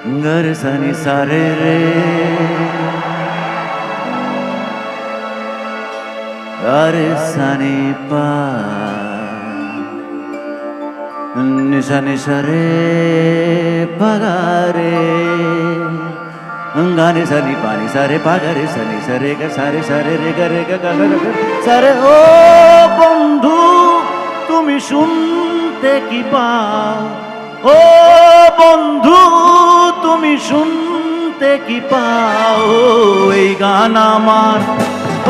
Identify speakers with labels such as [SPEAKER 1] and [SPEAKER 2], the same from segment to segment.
[SPEAKER 1] গর সনি সারে রে গর সনি পা নিশা নিশা রে পগারে গানে সানি পানি সারে পাগারে সানি সারে গ সারে সারে রে গ রে গ গ গ গ সারে ও বন্ধু তুমি শুনতে কি পাও ও বন্ধু তুমি শুনতে কি পাও? এই গান আমার,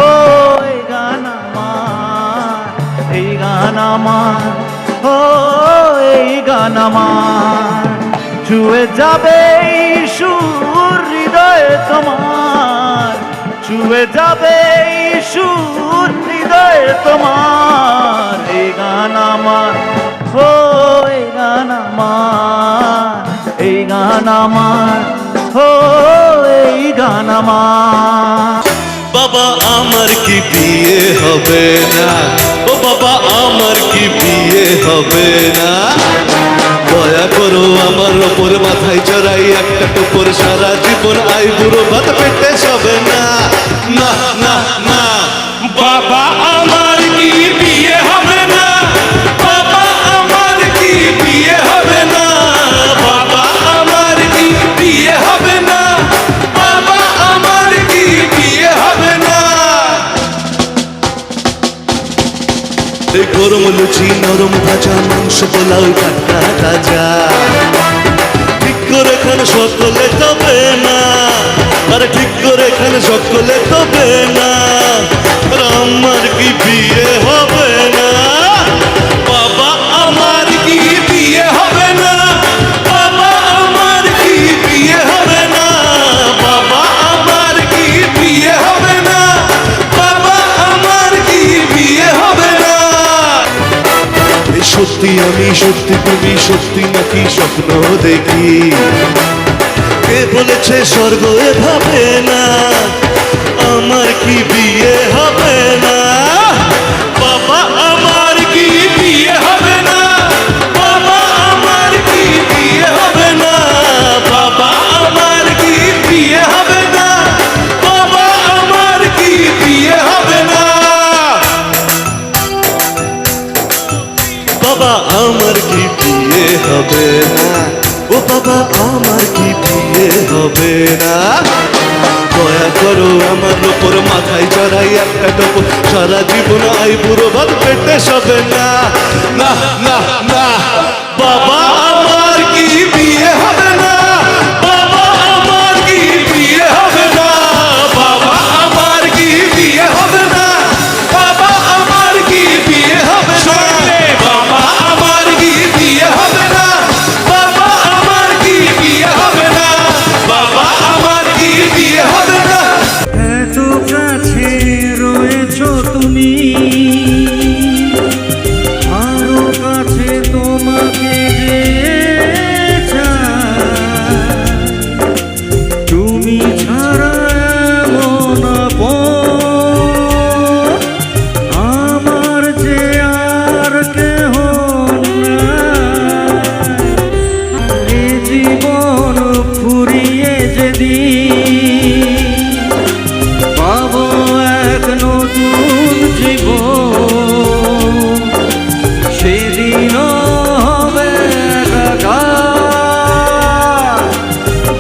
[SPEAKER 1] ও এই গান আমার, এই গান আমার, ও এই গান আমার। ছুঁয়ে যাবে সুর হৃদয়ে তোমার, ছুঁয়ে যাবে সুর হৃদয়ে তোমার। এই গান আমার, ও এই গান আমার। এই গান আমার, ও, এই গান আমার।
[SPEAKER 2] বাবা, আমার কি বিয়ে হবে না? ও বাবা, আমার কি বিয়ে হবে না? দয়া করো আমার ওপর মাথায় চড়াই, একটা টুপুর সারা জীবন আই বুড়ো ভাত পেটে সবে না না। না না এই গরম লুচি, নরম ভাজা, মাংস, পোলাও কাটা তাজা। ঠিক করে খান সকলে তবে না। আরে ঠিক করে খান সকলে তবে না। আমার কি বিয়ে হবে আমি সত্যি তুমি সত্যি নাকি স্বপ্ন দেখি। কে বলেছে স্বর্গ এভাবে না? আমার কি বিয়ে হবে না? বাবা আমার কি বিয়ে হবে না? ও বাবা আমার কি বিয়ে হবে না? দয়া করো আমার ওপর মাথায় চড়াই একটা টপর সারা জীবন আই পুরো ভাত পেটে সবে না না না। বাবা আমার কি বিয়ে হবে
[SPEAKER 3] এক নতুন জীবন। সেদিন হবে।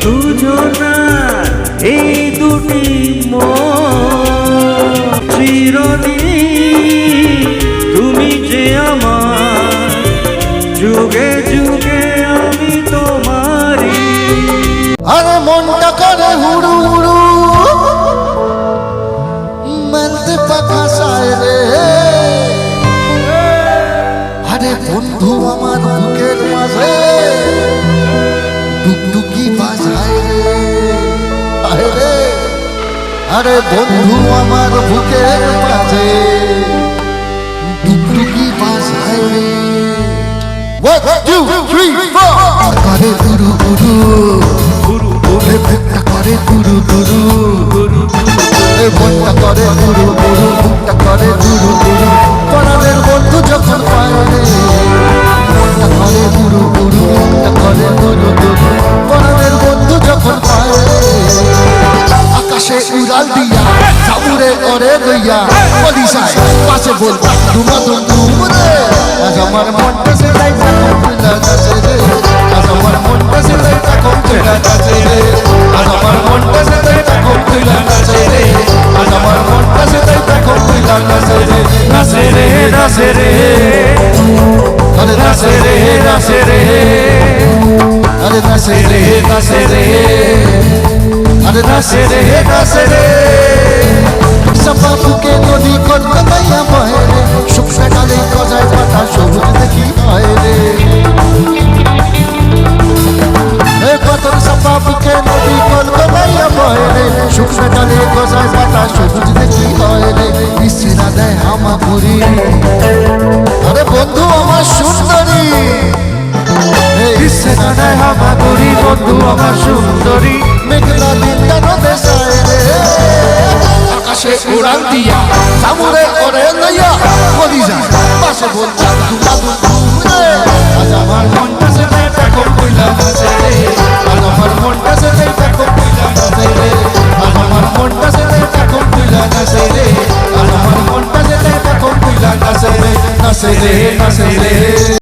[SPEAKER 3] দুজনার এই দুটি চিরদিন তুমি যে আমার। যুগে যুগে আমি তোমারই।
[SPEAKER 4] আরে মনটা বন্ধু আমার বুকের মাঝে। টুকটুকি বাজায়। রে রে। আরে বন্ধু আমার বুকের মাঝে। টুকটুকি four. করে গুরু গুরু। করে গুরু গুরু। করে গুরু গুরু। করে গুরু গুরু। গাল দিয়া সাবুরে করে লইয়া বলি সাই পাশে বল ধুমা ধুম ধুম রে। আজ আমার মনটা সেলাই থাকুন তুলা নাচে রে। আজ আমার মনটা সেলাই থাকুন তুলা নাচে রে। আজ আমার মনটা সেলাই থাকুন তুলা নাচে রে। আজ আমার মনটা সেলাই থাকুন তুলা নাচে রে। নাচে রে নাচে রে। আরে নাচে রে নাচে রে। আরে নাচে রে নাচে রে। চাপা বুকে নদী কলকাতাইয়া বহে রে। শুকনা ডালে গজায় পাতা, সবুজ দেখি হয় রে। এ পাথর চাপা বুকে নদী কলকাতাইয়া বহে রে। শুকনা ডালে গজায় পাতা, সবুজ দেখি হয় রে। বিশ্রা দেয় হামাগুড়ি আরে বন্ধু, আমার সুন্দরী। বিশ্বে দেয় হামাগুড়ি বন্ধু আমার সুন্দরী মেঘলা দিন